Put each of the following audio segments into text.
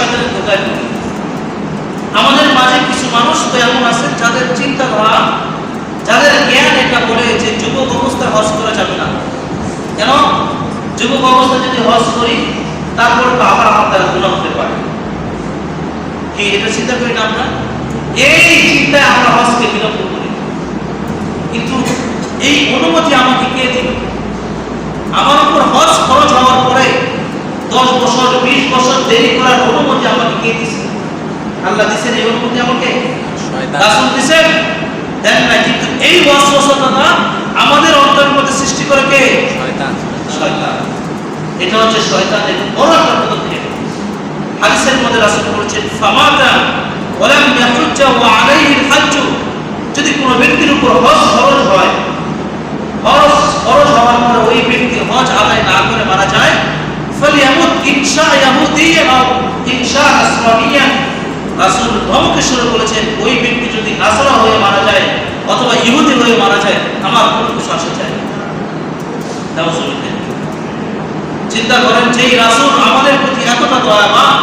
শয়তানের ধোকায় আমাদের মাঝে কিছু মানুষ তো এমন আছে, যাদের চিন্তাধারা যাদের জ্ঞান এটা বলে যে যুবক অবস্থায় হজ করা যাবে না। কেন? যুবক অবস্থায় যদি হজ করি, তারপর আবার আমার দ্বারা গুণা হতে পারে। কি এটা চিন্তা করি না আমরা? এই চিন্তায় আমরা হজকে বিলম্ব করি। কিন্তু এই অনুমতি আমাকে কে দিল? আমার উপর হজ খরচ হওয়ার পরে দশ বছর দেরি করার অনুমতি আমাকে কে দিছে? আল্লাহ দিছেন এই অনুমতি আমাকে? রাসূল দিছেন? দেন না কিন্তু এই ওয়াসওয়াসাটা আমাদের অন্তরের মধ্যে সৃষ্টি করে কে? শয়তান। শয়তান। এটা হচ্ছে শয়তানের বড় একটা পদক্ষেপ। হাদিসের মধ্যে রাসূল বলেছেন ফামাতা ওয়ালাম ইয়াহুজ্জা ওয়া আলাইহি যদি কোনো ব্যক্তির উপর হজ খরচ হয় হজ খরচ হওয়ার পরে ওই ব্যক্তি হজ আদায় না করে মারা যায় ফালিয়ামুত ইনশা ইয়াহুদিয়ান আও ইনশা নাসরানিয়ান রাসূল ধমকে শুরু বলেছেন ওই ব্যক্তি যদি নাসরা হয়ে মারা যায় অথবা ইহুদি হয়ে মারা যায়, আমার কোনো কিছু আসে চিন্তা করেন, যেই রাসূল আমাদের প্রতি এতটা দয়াবান,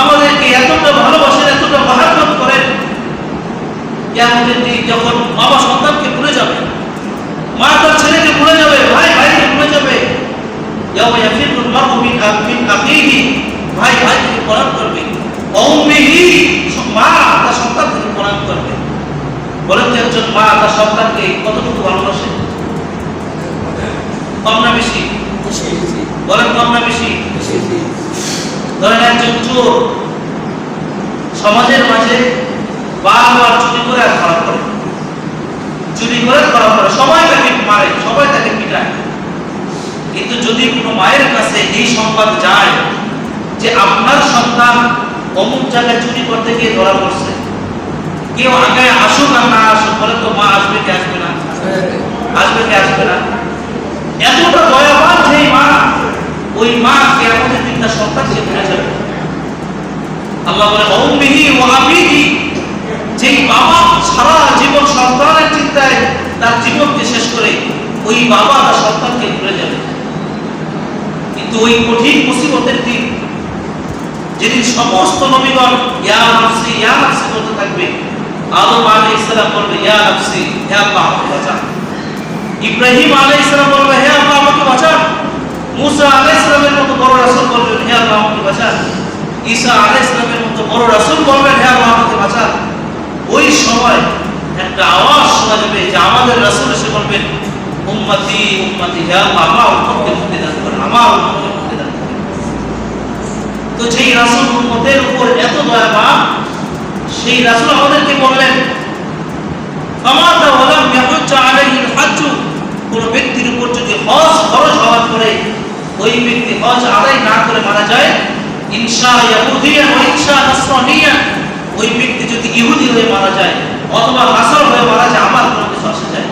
আমাদেরকে এতটা ভালোবাসেন, এতটা মহাব্বত করেন, কিয়ামতের যখন বাবা সন্তানকে ভুলে যাবে, মা তার ছেলেকে ভুলে যাবে ভাই ভাইকে ভুলে যাবে ইয়াওমা ইয়াফিরুল মারউ মিন আখিহি আখিহি ভাই ভাইকে পরাণ করবে অউমিহি মা তার সন্তান থেকে পরাণ করবে বলেন তো একজন মা তার সন্তানকে কতটুকু ভালোবাসে? কম না বেশি? বলেন কম না বেশি? ধরেন একজন চোর সমাজের মাঝে বারবার চুরি করে আর ধরা পড়ে। চুরি করে ধরা সবাই তাকে মারে, সবাই তাকে পিটায়। কিন্তু যদি কোনো মায়ের কাছে এই সংবাদ যায় যে আপনার সন্তান অমুক জায়গায় চুরি করতে গিয়ে ধরা পড়ছে কেউ আগে আসুক আর না আসুক, বলে তো মা আসবে কি আসবে না? আসবে কি আসবে না? এতটা দয়াবান সেই মা, ওই মা কে আমাদের দিন তার সন্তানকে ভুলে যাবে। আল্লাহ বলে, অম্মিহি ও আবিহি যেই বাবা সারা জীবন সন্তানের চিন্তায় তার জীবনকে শেষ করে ওই বাবা তার সন্তানকে ভুলে যাবে। কিন্তু ওই কঠিন মুসিবতের দিন, যেদিন সমস্ত নবীগণ, ইয়া নাফসি ইয়া নাফসি বলতে থাকবে আদম আলাইহিস সালাম বলবে, ইয়া নাফসি, হে আল্লাহ, আমাকে বাঁচান ইব্রাহিম আলাইহিস সালাম বলবে, হে আল্লাহ, আমাকে বাঁচান মুসা আলাইহিস সালামের মতো বড় রাসূল বলবেন, হে আল্লাহ, আমাকে বাঁচান ঈসা আলাইহিস সালামের মতো বড় রাসূল বলবেন, হে আল্লাহ, আমাকে বাঁচান ওই সময় একটা আওয়াজ শোনা যাবে যে আমাদের রাসূল এসে বলবেন, উম্মতি উম্মতি, হে আল্লাহ, আমার উম্মতকে মুক্তি দান করেন, আমার উম্মতকে মুক্তি দান করেন। তো যেই রাসূল উম্মতের উপর সেই রাসূল আমাদেরকে বললেন কোন ব্যক্তির উপর যদি হজ খরচ হওয়ার পরে ওই ব্যক্তি হজ আদায় না করে মারা যায়, ইনশা ইয়াহুদিয়ান ওয়া ইনশা নাসরানিয়ান, ওই ব্যক্তি যদি ইহুদি হয়ে মারা যায় অথবা নাসার হয়ে মারা যায়, আমার কোনো কিছু আসে যায়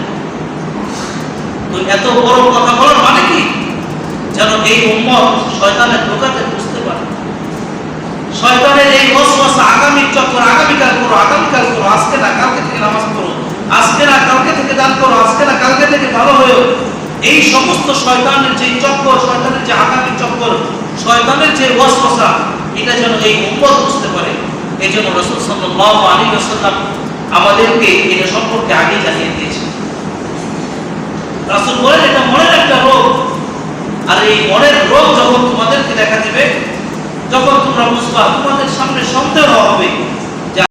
তো এত বড় কথা বলার মানে কি? যেন এই উম্মত শয়তানের ধোকাতে বুঝতে পারে। শয়তানের এই ওয়াসওয়াসা আগামী চক্কর আগামীকাল করো আগামীকাল করো আজকে না কালকে থেকে নামাজ পড়ো আজকে না কালকে থেকে দান করো আজকে না কালকে থেকে ভালো হয়েও এই সমস্ত শয়তানের যে চক্কর, শয়তানের যে আগামী চক্কর, শয়তানের যে ওয়াসওয়াসা, এটা যেন এই উম্মত বুঝতে পারে। এই জন্য রসুল সাল্লাল্লাহু আলাইহি ওয়াসাল্লাম আমাদেরকে এটা সম্পর্কে আগে জানিয়ে দিয়েছেন। রাসূল বলেন, এটা মনের একটা রোগ। আর এই মনের রোগ যখন তোমাদেরকে দেখা দিবে, যখন তোমরা বুঝবা, তোমাদের